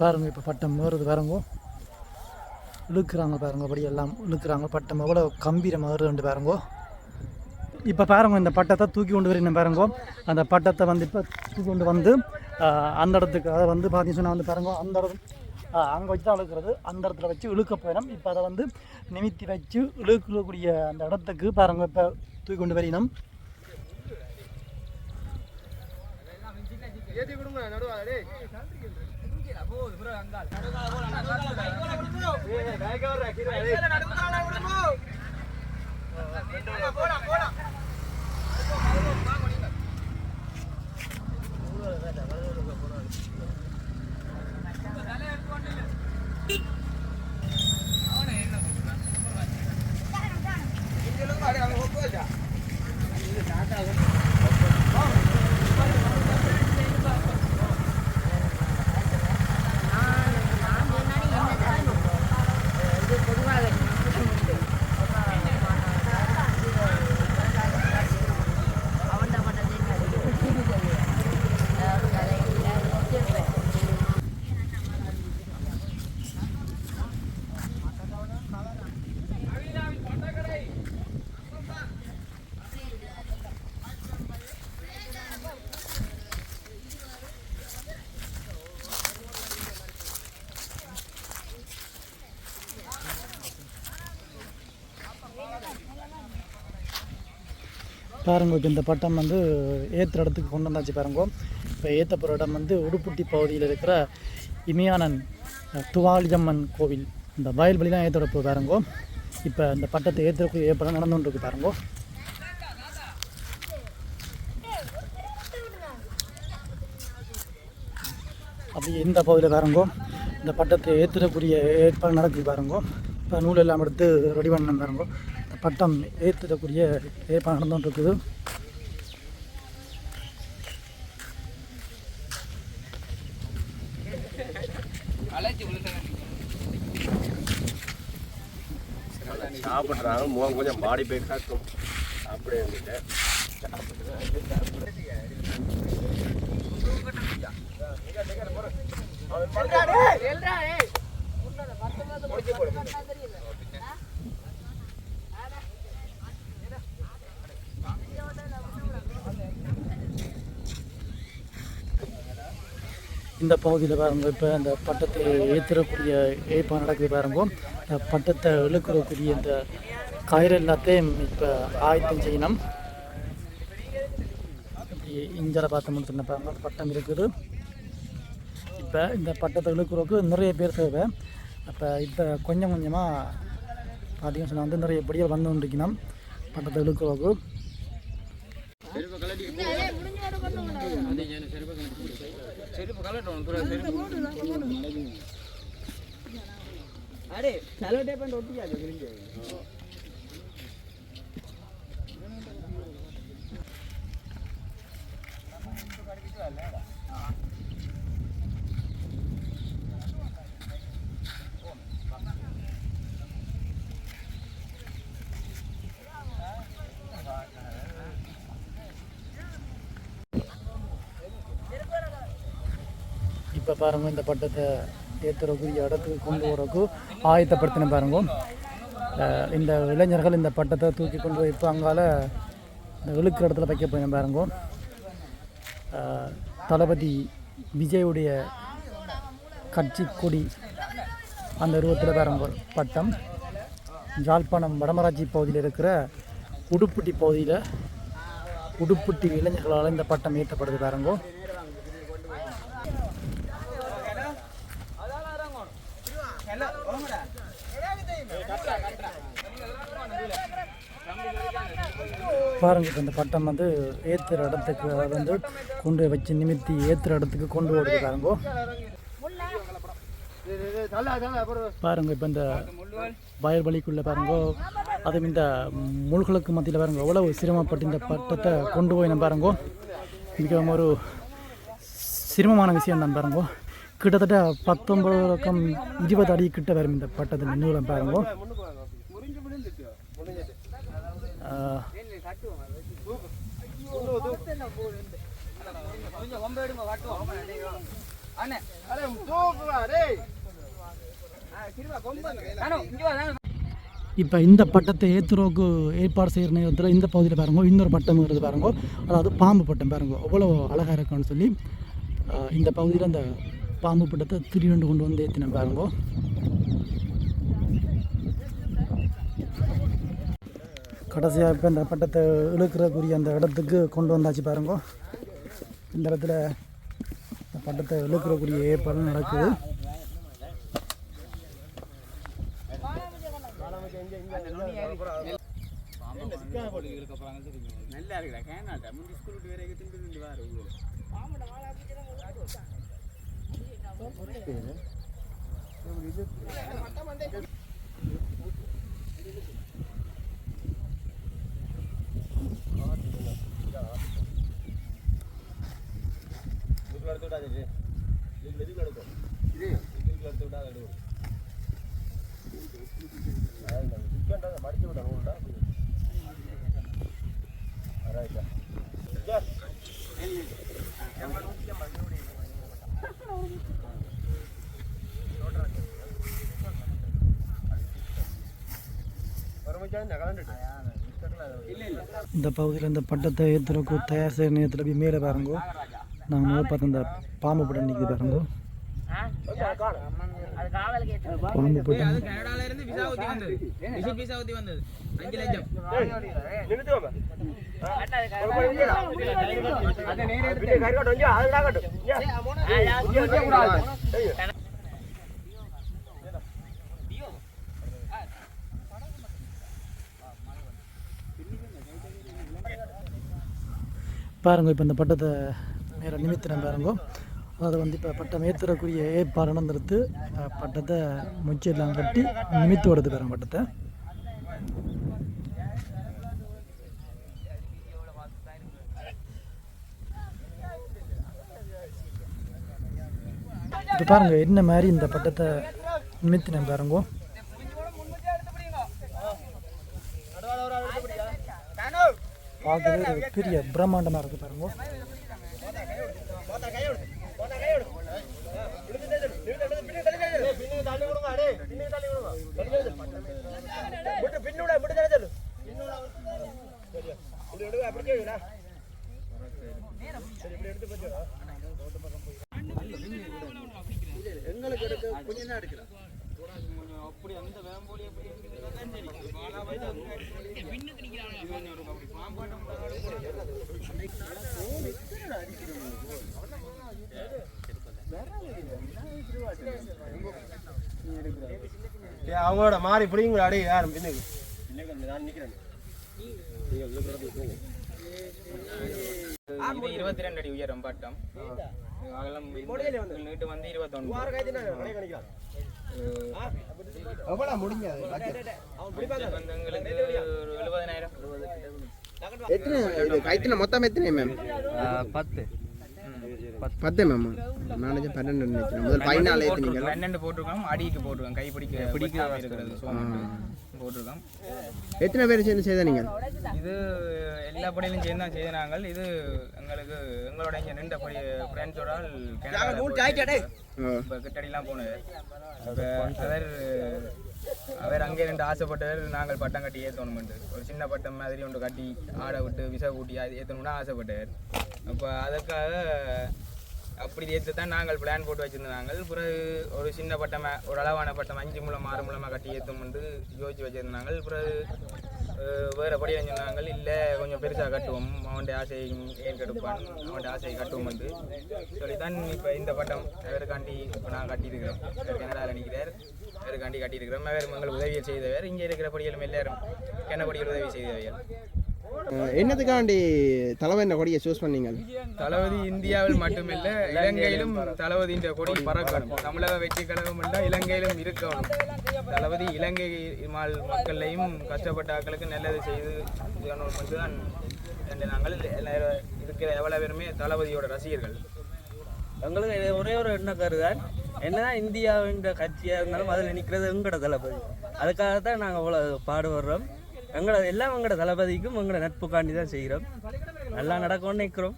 பாருங்க இப்போ பட்டம் ஏறுது பாருங்க. இழுக்கிறாங்க பாருங்க அப்படி எல்லாம் இழுக்கிறாங்க. பட்டம் எவ்வளோ கம்பீரமாக ரெண்டு பாருங்கோ. இப்போ பாருங்க இந்த பட்டத்தை தூக்கி கொண்டு வரணும் பாருங்க அந்த பட்டத்தை வந்து இப்போ தூக்கி கொண்டு வந்து அந்த இடத்துக்கு அதை வந்து பார்த்தீங்கன்னு சொன்னால் வந்து பாருங்க அந்த இடம் அங்கே வச்சு தான் இழுக்கிறது அந்த இடத்துல வச்சு இழுக்க போயிடும் இப்போ அதை வந்து நிமித்தி வச்சு இழுக்கக்கூடிய அந்த இடத்துக்கு பாருங்க இப்போ தூக்கி கொண்டு வரணும் வரையணும் பாருங்க இப்போ இந்த பட்டம் வந்து ஏற்றுற இடத்துக்கு கொண்டு வந்தாச்சு பாருங்க. இப்போ ஏற்ற போகிற இடம் வந்து உடுப்புட்டி பகுதியில் இருக்கிற இமயானன் துவாலிஜம்மன் கோவில். இந்த வயல்வெளிலாம் ஏற்றுற போ பாருங்கோ. இப்போ இந்த பட்டத்தை ஏற்றுறக்கூடிய ஏற்படம் நடந்து கொண்டு இருக்கு பாருங்கோ. அப்படி இந்த பகுதியில் பாருங்கோ. இந்த பட்டத்தை ஏற்றுறக்கூடிய ஏற்பாடு நடக்குது பாருங்கோ. இப்போ நூல் எல்லாம் எடுத்து ரெடி பண்ண பாருங்கோ. பட்டம் ஏற்றுறக்கூடிய ஏற்பாடு நடந்துகிட்டு இருக்குது சாப்பிட்றாங்க முகம் கொஞ்சம் பாடி போய் காட்டும் அப்படியே வந்துட்டு இந்த பகுதியில் பாருங்க இப்போ இந்த பட்டத்தை ஏற்றுறக்கூடிய ஏற்பாடு நடக்குது பாருங்க. இந்த பட்டத்தை இழுக்கிறக்கூடிய இந்த கயிறு எல்லாத்தையும் இப்போ ஆயத்தம் செய்யணும். இப்படி இஞ்சரை பார்த்து முடிச்சுருந்த பாருங்க பட்டம் இருக்குது. இப்போ இந்த பட்டத்தை இழுக்கிறதுக்கு நிறைய பேர் தேவை. அப்போ இப்போ கொஞ்சம் கொஞ்சமாக பார்த்தீங்கன்னு சொன்னால் வந்து நிறைய படிகள் வந்து கொண்டிருக்கணும். பட்டத்தை இழுக்கிறதுக்கு అరే చాలా టైప్ అంటే ఒట్టి பாருங்க இந்த பட்டத்தை ஏற்றுறக்குரிய இடத்துக்கு கொண்டு போகிறதுக்கு ஆயத்தப்படுத்தின பாருங்க. இந்த இளைஞர்கள் இந்த பட்டத்தை தூக்கி கொண்டு போய் இப்போ அங்கால இந்த இழுக்கிற இடத்துல வைக்க போய் பாருங்க. தளபதி விஜயுடைய கட்சி கொடி அந்த உருவத்தில் பாருங்க பட்டம். ஜாழ்ப்பாணம் வடமராட்சி பகுதியில் இருக்கிற உடுப்பட்டி பகுதியில் உடுப்பட்டி இளைஞர்களால் இந்த பட்டம் ஏற்றப்படுது பாருங்க. பாருங்க இப்போ இந்த பட்டம் வந்து ஏற்றுற இடத்துக்கு வந்து கொண்டு வச்சு நிமித்தி ஏற்றுற இடத்துக்கு கொண்டு ஓடுறாங்க பாருங்க. இப்போ இந்த வயல் வழிக்குள்ளே பாருங்க அதுவும் இந்த முழுகளுக்கு மத்தியில் பாருங்க எவ்வளவு சிரமப்பட்டு இந்த பட்டத்தை கொண்டு போய் நம்ப பாருங்க மிகவும் ஒரு சிரமமான விஷயம் தான் பாருங்க. கிட்டத்தட்ட பத்தொன்பது பக்கம் இருபது அடி கிட்ட வரும் இந்த பட்டத்தின் நீளம் பாருங்க. இப்போ இந்த பட்டத்தை ஏற்றுறவுக்கு ஏற்பாடு செய்கிற நேரத்தில் இந்த பகுதியில் பாருங்க இன்னொரு பட்டம் வருது பாருங்க. அதாவது பாம்பு பட்டம் பாருங்க. அவ்வளோ அழகாக இருக்குன்னு சொல்லி இந்த பகுதியில் அந்த பாம்பு பட்டத்தை திருண்டு கொண்டு வந்து ஏற்றின பாருங்க. கடைசியாக இப்போ இந்த பட்டத்தை இழுக்கிறக்குரிய அந்த இடத்துக்கு கொண்டு வந்தாச்சு பாருங்க. இந்த இடத்துல இந்த பட்டத்தை இழுக்கிறக்குரிய ஏற்பாடு நடக்குது. நல்லா இருக்குடா கேனாட்டா முந்தி ஸ்கூல் விட்டு வேற இந்த பகுதியில் இந்த பட்டத்தை ஏற்றுறக்கு தயார் செய்கிற நேரத்தில் போய் மேலே பாருங்க. நாங்கள் முதல் பார்த்த இந்த பாம்பு பட்டம் நிற்கிது பாருங்க. பாம்பு பாருங்க இப்போ இந்த பட்டத்தை மேலே நிமித்தினம் பாருங்க. அதை வந்து இப்போ பட்டம் ஏற்றுறக்குரிய ஏற்பாடு நடந்துருத்து பட்டத்தை முச்செல்லாம் கட்டி நிமித்து விடுது பாருங்க பட்டத்தை. இப்போ பாருங்க என்ன மாதிரி இந்த பட்டத்தை நிமித்தினம் பாருங்க. பார்க்கவே பெரிய பிரம்மாண்டமாக இருக்குது பாருங்க. அவங்களோட மாறி பிடிங்களா அடி யாரும் பின்னுக்கு இருபத்தி ரெண்டு அடி உயரம் பட்டம். அகலம் நீட்டு வந்து இருபத்தொன்று. முடிஞ்சது? வந்து எங்களுக்கு ஒரு எழுபதனாயிரம். எத்தனை? இது கைத்துல மொத்தம் எத்தனை மேம் பத்து. பத்து. மேம். மேனேஜர் பன்னெண்டு நினைக்கிறேன். முதல் பதினாலு ஏற்றுனீங்க பன்னெண்டு போட்டிருக்கோம். அடிக்கு போட்டிருக்கோம். கை பிடிக்க பிடிக்காம இருக்கிறது. போட்டிருக்கோம். எத்தனை பேர் சேர்ந்து செய்த நீங்கள் இது எல்லா படையிலும் சேர்ந்து தான் செய்த நாங்கள் இது எங்களுக்கு எங்களோட இங்கே நின்ற படி ஃப்ரெண்ட்ஸோட இப்போ கிட்டடிலாம் போனது. அவர் அவர் அங்கே ரெண்டு ஆசைப்பட்டவர் நாங்கள் பட்டம் கட்டி ஏற்றணுமெண்டு ஒரு சின்ன பட்டம் மாதிரி ஒன்று கட்டி ஆடை விட்டு விசை கூட்டி அது ஏற்றணும்னு ஆசைப்பட்டவர். அப்போ அதற்காக அப்படி ஏற்று தான் நாங்கள் பிளான் போட்டு வச்சிருந்தாங்க பிறகு ஒரு சின்ன பட்டம் ஒரு அளவான பட்டம் அஞ்சு மூலம் ஆறு மூலமாக கட்டி ஏற்றும் வந்து யோசிச்சு வச்சுருந்தாங்க பிறகு வேறு படி சொன்னாங்க இல்லை கொஞ்சம் பெருசாக கட்டுவோம். அவன்கிட்ட ஆசையை ஏன் கெடுப்பான்? அவன்கிட்ட ஆசையை கட்டுவோம் வந்து சொல்லித்தான் இப்போ இந்த பட்டம் அவருக்காண்டி இப்போ நான் கட்டியிருக்கிறோம் அவர் கனடாவில் நிற்கிறார். அவருக்காண்டி கட்டியிருக்கிறோம். அவர் எங்களுக்கு உதவியை செய்தவர். இங்கே இருக்கிற படிகளும் எல்லாரும் கென்னபடியில் உதவி செய்தவைகள். அஹ், என்னத்துக்காண்டி தலைவன் கொடியை சூஸ் பண்ணீங்க? தளபதி இந்தியாவில் மட்டுமில்ல இலங்கையிலும் தளபதியின் கொடி பறக்கணும். தமிழக வெற்றி கழகம் என்றால் இலங்கையிலும் இருக்கணும். தளபதி இலங்கை மக்களையும் கஷ்டப்பட்ட ஆட்களுக்கு நல்லது செய்து மட்டும்தான் நாங்கள் எல்லாரும் இருக்கிற எவ்வளோ பேருமே தளபதியோட ரசிகர்கள். எங்களுக்கு இது ஒரே ஒரு எண்ணக்காரு தான் என்னதான் இந்தியாவின் கட்சியாக இருந்தாலும் அதில் நிற்கிறது எங்களோட தளபதி. அதுக்காக தான் நாங்கள் அவ்வளோ பாடுபடுறோம். எங்களை எல்லாம் எங்களோட தளபதிக்கும் எங்களோட நட்புக்காண்டி தான் செய்கிறோம். நல்லா நடக்கும்னு நிற்கிறோம்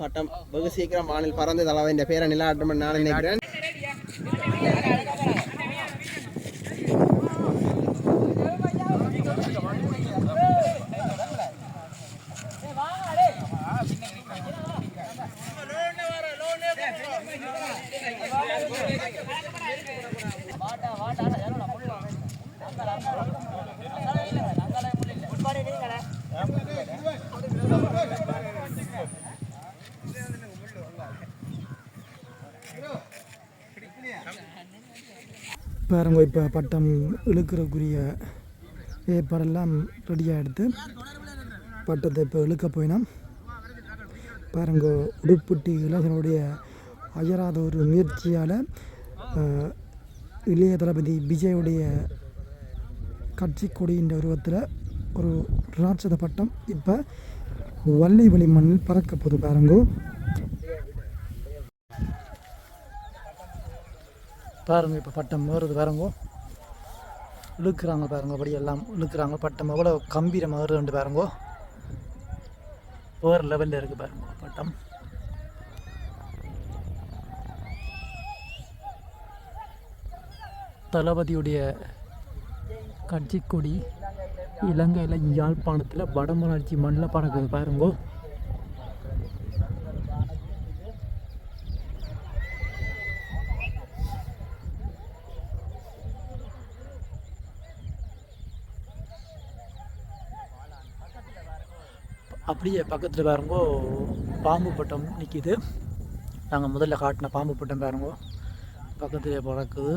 பட்டம் வெகு சீக்கிரம் வானில் பறந்து தலைவன் பேரை நிலாட்டம் நான் நினைக்கிறேன். பாருங்க இப்போ பட்டம் இழுக்கிறக்குரிய ஏற்பாடெல்லாம் ரெடியாக எடுத்து பட்டத்தை இப்போ இழுக்க போயினோம். பாருங்க உடுப்புட்டி இளைஞர்களுடைய அயராத ஒரு முயற்சியால் இளைய தளபதி விஜயுடைய கட்சி கொடியின் உருவத்தில் ஒரு ராட்சத பட்டம் இப்போ வள்ளி வழி மண்ணில் பறக்க போது பாருங்கோ. பாருங்க இப்போ பட்டம் ஏறுது பாருங்க. இழுக்கிறாங்க பாருங்க அப்படி எல்லாம் இழுக்கிறாங்க. பட்டம் எவ்வளோ கம்பீரம் ரெண்டு பாருங்கோ. வேறு லெவலில் இருக்குது பாருங்க பட்டம். தளபதியுடைய கட்சி கொடி இலங்கையில் யாழ்ப்பாணத்தில் வடமலர்ச்சி மண்ணில் பறக்குது பாருங்கோ. அப்படியே பக்கத்தில் பாருங்கோ பாம்பு பட்டம் நிற்கிது நாங்கள் முதல்ல காட்டின பாம்பு பட்டம் பாருங்கோ. பக்கத்துலேயே பறக்குது.